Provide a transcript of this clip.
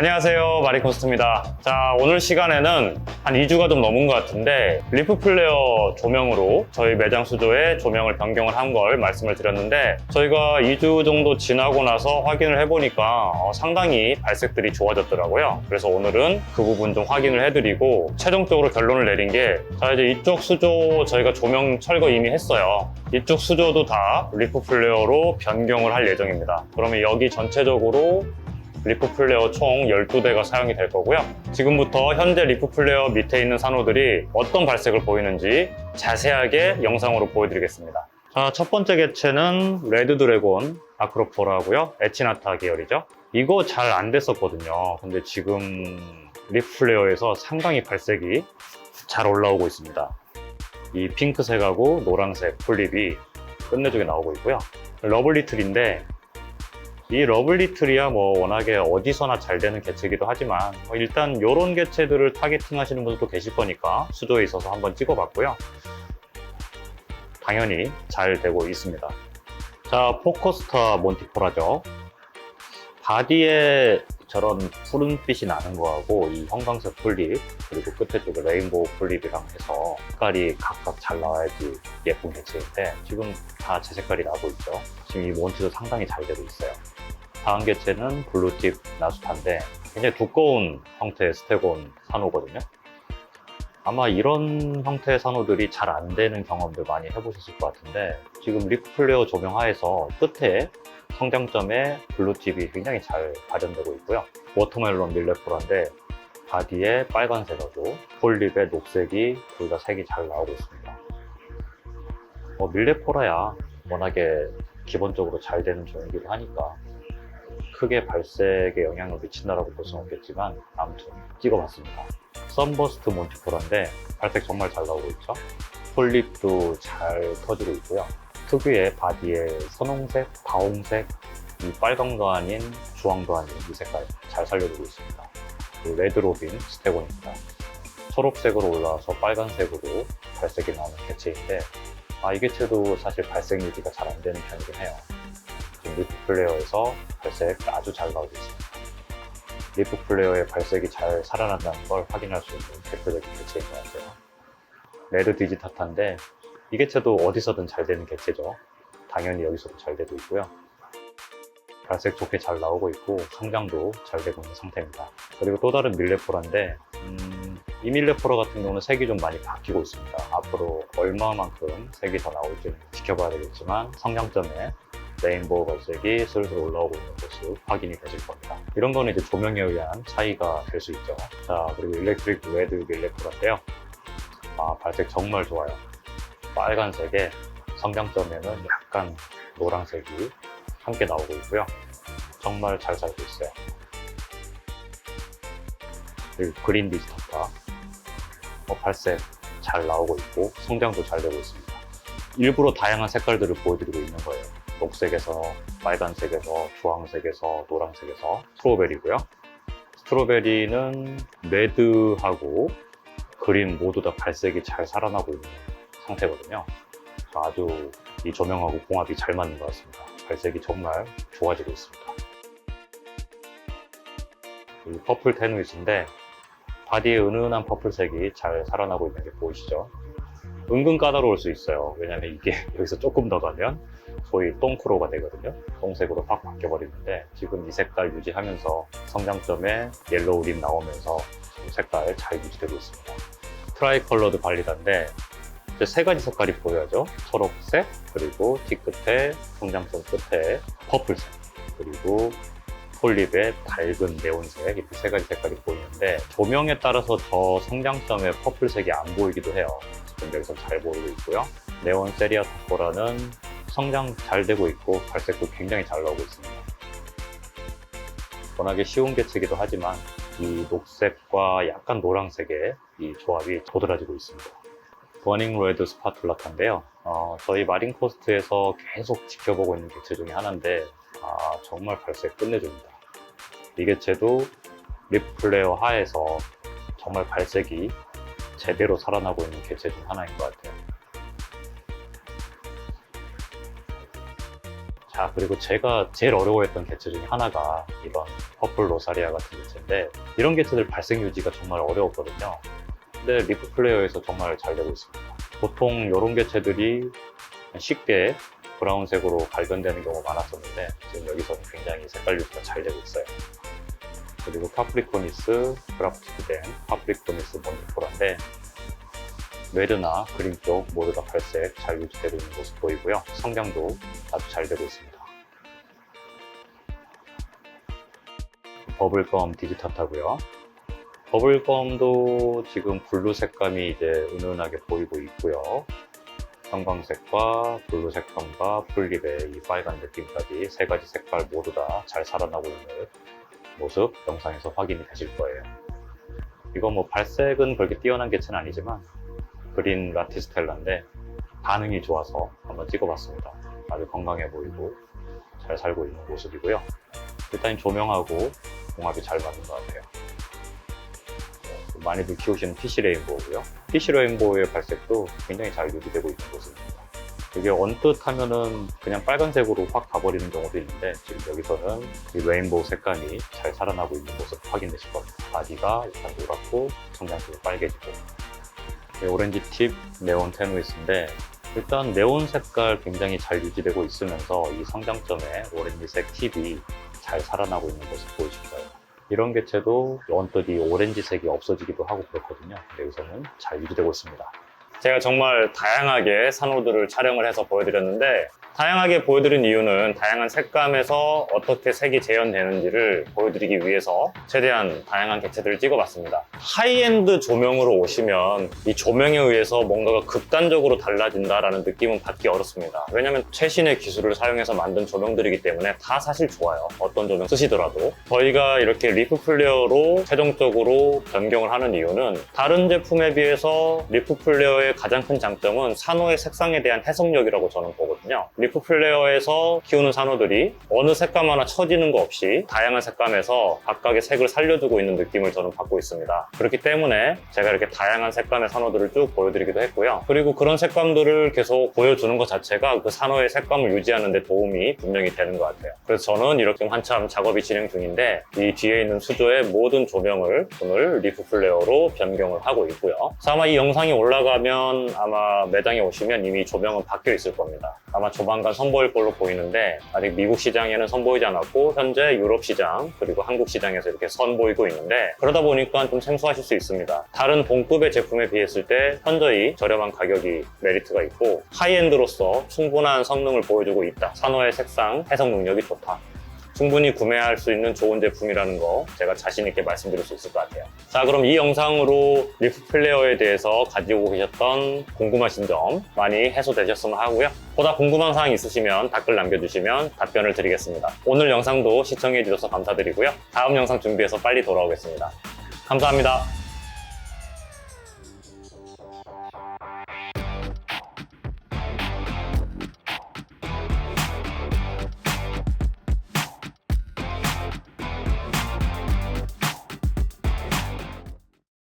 안녕하세요. 마리코스트입니다. 자 오늘 시간에는 한 2주가 좀 넘은 것 같은데 리프 플레어 조명으로 저희 매장 수조에 조명을 변경을 한 걸 말씀을 드렸는데 저희가 2주 정도 지나고 나서 확인을 해보니까 어, 상당히 발색들이 좋아졌더라고요. 그래서 오늘은 그 부분 좀 확인을 해드리고 최종적으로 결론을 내린 게 자 이제 이쪽 수조 저희가 조명 철거 이미 했어요. 이쪽 수조도 다 리프 플레어로 변경을 할 예정입니다. 그러면 여기 전체적으로 리프 플레어 총 12대가 사용이 될 거고요. 지금부터 현재 리프 플레어 밑에 있는 산호들이 어떤 발색을 보이는지 자세하게 영상으로 보여드리겠습니다. 자, 첫 번째 개체는 레드 드래곤 아크로포라고요. 에치나타 계열이죠. 이거 잘 안 됐었거든요. 근데 지금 리프 플레어에서 상당히 발색이 잘 올라오고 있습니다. 이 핑크색하고 노란색 폴립이 끝내주게 나오고 있고요. 러블리틀인데 이 러블리틀이야 뭐 워낙에 어디서나 잘 되는 개체이기도 하지만 뭐 일단 이런 개체들을 타겟팅 하시는 분들도 계실 거니까 수조에 있어서 한번 찍어봤고요. 당연히 잘 되고 있습니다. 자, 포커스타 몬티포라죠. 바디에 저런 푸른빛이 나는 거하고 이 형광색 폴립 그리고 끝에 쪽에 레인보우 폴립이랑 해서 색깔이 각각 잘 나와야지 예쁜 개체인데 지금 다 제 색깔이 나고 있죠. 지금 이 몬티도 상당히 잘 되고 있어요. 다음 개체는 블루팁 나수타인데 굉장히 두꺼운 형태의 스테곤 산호거든요. 아마 이런 형태의 산호들이 잘 안 되는 경험들 많이 해보셨을 것 같은데 지금 리프플레어 조명하에서 끝에 성장점에 블루팁이 굉장히 잘 발현되고 있고요. 워터멜론 밀레포라인데 바디에 빨간색하고 폴립에 녹색이 둘 다 색이 잘 나오고 있습니다. 뭐 밀레포라야 워낙에 기본적으로 잘 되는 종이기도 하니까 크게 발색에 영향을 미친다라고 볼 수는 없겠지만 아무튼 찍어봤습니다. 썬버스트 몬티포라인데 발색 정말 잘 나오고 있죠. 폴립도 잘 터지고 있고요. 특유의 바디에 선홍색, 다홍색, 이 빨강도 아닌 주황도 아닌 이 색깔 잘 살려주고 있습니다. 그리고 레드로빈 스테곤입니다. 초록색으로 올라와서 빨간색으로 발색이 나오는 개체인데 아, 이 개체도 사실 발색 유지가 잘 안 되는 편이긴 해요. 리프 플레어에서 발색 아주 잘 나오고 있습니다. 리프 플레어의 발색이 잘 살아난다는 걸 확인할 수 있는 대표적인 개체인 것 같아요. 레드 디지타타인데 이 개체도 어디서든 잘 되는 개체죠. 당연히 여기서도 잘 되고 있고요. 발색 좋게 잘 나오고 있고 성장도 잘 되고 있는 상태입니다. 그리고 또 다른 밀레포라인데 음, 이 밀레포라 같은 경우는 색이 좀 많이 바뀌고 있습니다. 앞으로 얼마만큼 색이 더 나올지는 지켜봐야 되겠지만 성장점에 레인보우 발색이 슬슬 올라오고 있는 모습 확인이 되실 겁니다. 이런 거는 이제 조명에 의한 차이가 될 수 있죠. 자, 그리고 일렉트릭 레드 밀레포라인데요. 아, 발색 정말 좋아요. 빨간색에 성장점에는 약간 노란색이 함께 나오고 있고요. 정말 잘 살고 있어요. 그리고 그린 디스타파 어, 발색 잘 나오고 있고 성장도 잘 되고 있습니다. 일부러 다양한 색깔들을 보여드리고 있는 거예요. 녹색에서 빨간색에서 주황색에서 노란색에서 스트로베리고요. 스트로베리는 레드하고 그린 모두 다 발색이 잘 살아나고 있는 상태거든요. 아주 이 조명하고 궁합이 잘 맞는 것 같습니다. 발색이 정말 좋아지고 있습니다. 이 퍼플 테누이스인데 바디에 은은한 퍼플색이 잘 살아나고 있는 게 보이시죠? 은근 까다로울 수 있어요. 왜냐면 이게 여기서 조금 더 가면 소위 똥크로가 되거든요. 똥색으로 확 바뀌어버리는데 지금 이 색깔 유지하면서 성장점에 옐로우 립 나오면서 색깔 잘 유지되고 있습니다. 트라이 컬러드 발리다인데 이제 세 가지 색깔이 보여야죠. 초록색, 그리고 뒤끝에 성장점 끝에 퍼플색, 그리고 폴립의 밝은 네온색 이렇게 세 가지 색깔이 보이는데 조명에 따라서 저 성장점의 퍼플색이 안 보이기도 해요. 지금 여기서 잘 보이고 있고요. 네온 세리아 타코라는 성장 잘 되고 있고 발색도 굉장히 잘 나오고 있습니다. 워낙에 쉬운 개체이기도 하지만 이 녹색과 약간 노란색의 이 조합이 도드라지고 있습니다. 버닝 레드 스파툴라카인데요. 어, 저희 마린 코스트에서 계속 지켜보고 있는 개체 중에 하나인데 아, 정말 발색 끝내줍니다. 이 개체도 립 플레어 하에서 정말 발색이 제대로 살아나고 있는 개체 중 하나인 것 같아요. 아, 그리고 제가 제일 어려워했던 개체 중에 하나가 이런 퍼플 로사리아 같은 개체인데 이런 개체들 발생 유지가 정말 어려웠거든요. 근데 리프 플레이어에서 정말 잘 되고 있습니다. 보통 이런 개체들이 쉽게 브라운색으로 발견되는 경우가 많았었는데 지금 여기서는 굉장히 색깔 유지가 잘 되고 있어요. 그리고 파프리코니스 그라프티드된 파프리코니스 몬티포라인데 레드나 그린 쪽 모두 다 발색 잘 유지되고 있는 모습 보이고요. 성장도 아주 잘 되고 있습니다. 버블검 디지타타고요. 버블검도 지금 블루 색감이 이제 은은하게 보이고 있고요. 형광색과 블루 색감과 풀립의 이 빨간 느낌까지 세 가지 색깔 모두 다 잘 살아나고 있는 모습 영상에서 확인이 되실 거예요. 이거 뭐 발색은 그렇게 뛰어난 개체는 아니지만 그린 라티스텔라인데 반응이 좋아서 한번 찍어봤습니다. 아주 건강해 보이고 잘 살고 있는 모습이고요. 일단 조명하고 궁합이 잘 맞는 것 같아요. 어, 많이들 키우시는 PC 레인보우고요. PC 레인보우의 발색도 굉장히 잘 유지되고 있는 모습입니다. 이게 언뜻 하면은 그냥 빨간색으로 확 가버리는 경우도 있는데 지금 여기서는 이 레인보우 색감이 잘 살아나고 있는 모습 확인되실 겁니다. 바디가 약간 노랗고 성장색이 빨개지고 이 오렌지 팁 네온 테누이스인데 일단 네온 색깔 굉장히 잘 유지되고 있으면서 이 성장점에 오렌지색 팁이 잘 살아나고 있는 보이실 거예요. 이런 개체도 언뜻 이 오렌지색이 없어지기도 하고 그렇거든요. 여기서는 잘 유지되고 있습니다. 제가 정말 다양하게 산호들을 촬영을 해서 보여드렸는데 다양하게 보여드린 이유는 다양한 색감에서 어떻게 색이 재현되는지를 보여드리기 위해서 최대한 다양한 개체들을 찍어봤습니다. 하이엔드 조명으로 오시면 이 조명에 의해서 뭔가가 극단적으로 달라진다라는 느낌은 받기 어렵습니다. 왜냐하면 최신의 기술을 사용해서 만든 조명들이기 때문에 다 사실 좋아요. 어떤 조명 쓰시더라도. 저희가 이렇게 리프 플레어로 최종적으로 변경을 하는 이유는 다른 제품에 비해서 리프 플레어의 가장 큰 장점은 산호의 색상에 대한 해석력이라고 저는 보거든요. 리프 플레어에서 키우는 산호들이 어느 색감 하나 처지는 거 없이 다양한 색감에서 각각의 색을 살려주고 있는 느낌을 저는 받고 있습니다. 그렇기 때문에 제가 이렇게 다양한 색감의 산호들을 쭉 보여드리기도 했고요. 그리고 그런 색감들을 계속 보여주는 것 자체가 그 산호의 색감을 유지하는 데 도움이 분명히 되는 것 같아요. 그래서 저는 이렇게 한참 작업이 진행 중인데 이 뒤에 있는 수조의 모든 조명을 오늘 리프 플레어로 변경을 하고 있고요. 아마 이 영상이 올라가면 아마 매장에 오시면 이미 조명은 바뀌어 있을 겁니다. 아마 조만간 선보일 걸로 보이는데 아직 미국 시장에는 선보이지 않았고 현재 유럽 시장 그리고 한국 시장에서 이렇게 선보이고 있는데 그러다 보니까 좀 생소하실 수 있습니다. 다른 동급의 제품에 비했을 때 현저히 저렴한 가격이 메리트가 있고 하이엔드로서 충분한 성능을 보여주고 있다. 산호의 색상 해석 능력이 좋다. 충분히 구매할 수 있는 좋은 제품이라는 거 제가 자신 있게 말씀드릴 수 있을 것 같아요. 자, 그럼 이 영상으로 리프 플레어에 대해서 가지고 계셨던 궁금하신 점 많이 해소되셨으면 하고요. 보다 궁금한 사항 있으시면 댓글 남겨주시면 답변을 드리겠습니다. 오늘 영상도 시청해 주셔서 감사드리고요. 다음 영상 준비해서 빨리 돌아오겠습니다. 감사합니다.